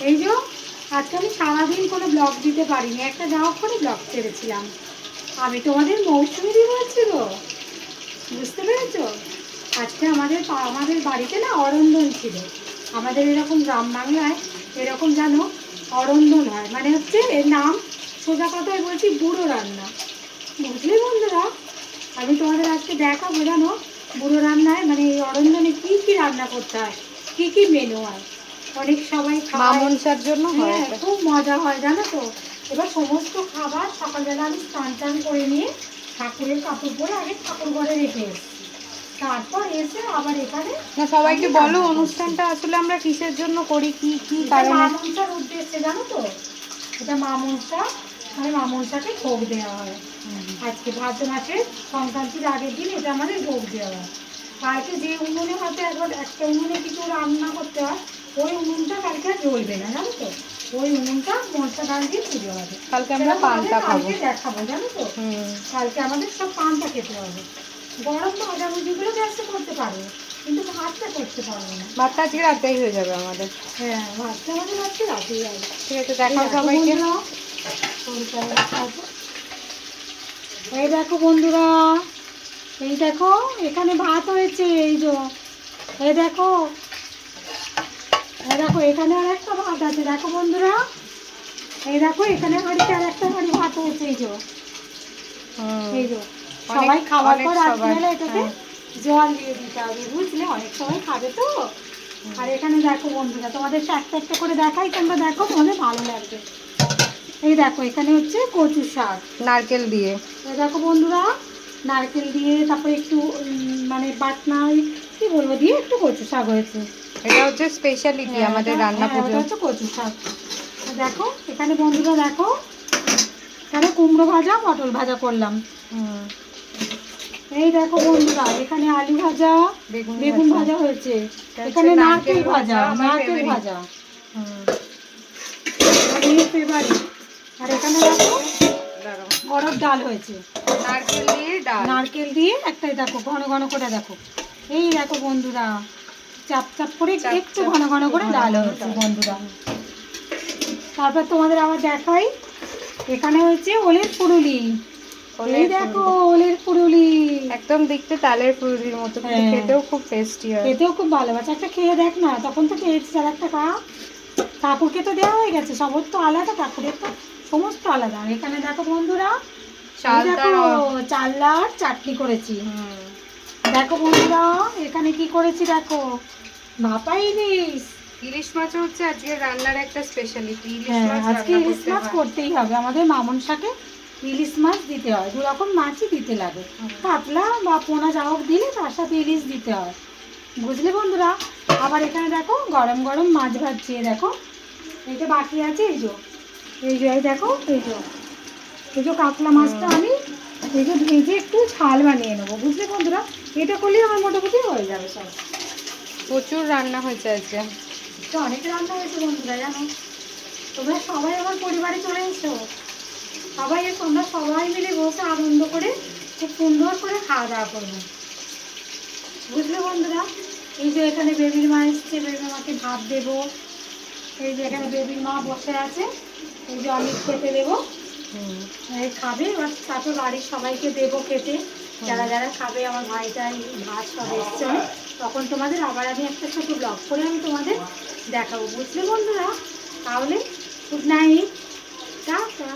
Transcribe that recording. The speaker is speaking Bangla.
এই যে, আজকে আমি সারাদিন কোনো ব্লগ দিতে পারিনি। একটা যাওয়া করে ব্লগ ছেড়েছিলাম। আমি তোমাদের মৌসুমি দি বলছি গো বুঝতে পেরেছ? আজকে আমাদের আমাদের বাড়িতে না অরন্দন ছিল। আমাদের এরকম গ্রাম বাংলায় এরকম যেন অরন্দন হয়। মানে হচ্ছে এর নাম সোজা কথায় বলছি বুড়ো রান্না। বুঝলে বন্ধুরা? আমি তোমাদের আজকে দেখাবো জানো? বুড়ো রান্নায় মানে এই অরন্দনে কি কি রান্না করতে হয়? কি কি মেনু হয়? অনেক সবাই মা জন্য হয় খুব মজা হয় জানো তো? এবার সমস্ত খাবার সকালবেলা আমি স্নান টান করে নিয়ে ঠাকুরের কাপড় পরে আগে ঠাকুর ঘরে রেখে এসেছি। তারপর এসে আবার এখানে না সবাইকে বলো অনুষ্ঠানটা আসলে আমরা কিসের জন্য করি কি কি মা মনসার উদ্দেশ্যে জানো তো? এটা মা মনসা মানে মা মনসাকে ভোগ দেওয়া হয়। আজকে ভাদ্র মাসের সংক্রান্তির আগের দিন এটা আমাদের ভোগ দেওয়া হয়। কালকে যে উনুনে হয়তো একবার একটা উনুনে কিছু রান্না করতে হয় ওই উনুনটা কালকে আর জ্বলবে না জানো তো? ওই উনুনটা মনসা ডাল দিয়ে পুজো হবে। কালকে আমরা পান্তা খাব। দেখাবো জানো তো? কালকে আমাদের সব পান্তা খেতে হবে। গরম ভাজাভুজিগুলো গ্যাসে করতে পারব কিন্তু ভাতটা করতে পারব না। ভাতটা আজকে রাতেই হয়ে যাবে আমাদের। হ্যাঁ ভাতটা আমাদের আজকে রাতেই হবে। ঠিক আছে দেখাও সবাইকে। এই দেখো বন্ধুরা এই দেখো এখানে ভাত হয়েছে এই যে এই দেখো এই দেখো এখানে আর একটা ভাত আছে দেখো বন্ধুরা এই দেখো এখানে হাঁড়িতে আর একটা হাঁড়ি ভাত হয়েছে এই যে এই যে সবাই খাওয়ার পর রাত্রিবেলা এটাকে হ্যাঁ। জল দিয়ে দিতে হবে বুঝলে? অনেক সবাই খাবে তো। আর এখানে দেখো বন্ধুরা তোমাদের একটা একটা করে দেখাই তোমরা দেখো তোমাদের ভালো লাগবে। এই দেখো এখানে হচ্ছে কচু শাক নারকেল দিয়ে। এই দেখো বন্ধুরা নারকেল দিয়ে তারপরে একটু মানে বাটনা কি বলব দিয়ে একটু কচু শাক হয়েছে। এটা হচ্ছে স্পেশালিটি হ্যাঁ, আমাদের রান্না হ্যাঁ, পুজো হচ্ছে কচু শাক। দেখো এখানে বন্ধুরা দেখো এখানে কুমড়ো ভাজা পটল ভাজা করলাম। এই দেখো বন্ধুরা এখানে আলু ভাজা বেগুন ভাজা। হয়েছে। এখানে নারকেল ভাজা নারকেল ভাজা। ফেভারিট আর এখানে দেখো অরব ডাল হয়েছে। নারকেল দিয়ে ডাল। নারকেল দিয়ে একটাই দেখো ঘন ঘন করে দেখো। এই দেখো বন্ধুরা চাপ চাপ করে একটু ঘন ঘন করে ডাল হয়েছে বন্ধুরা। তারপর তোমাদের আবার দেখাই এখানে হয়েছে ওলের পুরুলি। এই দেখো ওলের পুরুলি। একদম দেখতে তালের ফুলুরির মতো হ্যাঁ। খেতেও খুব টেস্টি হয়। খেতেও খুব ভালো। একটা খেয়ে দেখ না তখন তো খেয়েছিস আর একটা খা। ঠাকুরকে তো দেওয়া হয়ে গেছে সবর তো আলাদা ঠাকুরের তো সমস্ত আলাদা। আর এখানে দেখো বন্ধুরা দেখো চাল্লার চাটনি করেছি। দেখো বন্ধুরা এখানে কি করেছি দেখো? ভাপা ইলিশ। ইলিশ মাছ হচ্ছে আজকে রান্নার একটা স্পেশালিটি ইলিশ হ্যাঁ মাছ আজকে ইলিশ মাছ করতেই হবে। আমাদের মামন শাকে ইলিশ মাছ দিতে হয়। দু রকম মাছই দিতে লাগে। কাতলা বা পোনা যা হোক দিলে তার সাথে ইলিশ দিতে হয়। বুঝলে বন্ধুরা? আবার এখানে দেখো গরম গরম মাছ ভাজছি এই দেখো। এইটা বাকি আছে এই যে। এই যে এই দেখো এই যে। এই যে কাতলা মাছটা আমি এই যে ভেজে একটু ঝাল বানিয়ে নেব বুঝলে বন্ধুরা? এটা করলেই আমার মোটামুটি হয়ে যাবে সব। প্রচুর রান্না হয়েছে আজকে। তো অনেক রান্না হয়েছে বন্ধুরা জানো? তোমরা সবাই আমার পরিবারে চলে এসো। সবাই এসো আমরা সবাই মিলে বসে আনন্দ করে খুব সুন্দর করে খাওয়া দাওয়া করব। বুঝলে বন্ধুরা? এই যে এখানে বেবির মা এসছে বেবির মাকে ভাত দেবো। এই যে এখানে বেবির মা বসে আছে এই যে আমি খেতে দেবো। খাবে এবার তারপর বাড়ির সবাইকে দেবো খেতে। যারা যারা খাবে আমার ভাইটাই ভাত সব এসছে। তখন তোমাদের আবার আমি একটা ছোটো ব্লগ করে আমি তোমাদের দেখাবো বুঝলে বন্ধুরা? তাহলে গুড নাইট টাটা।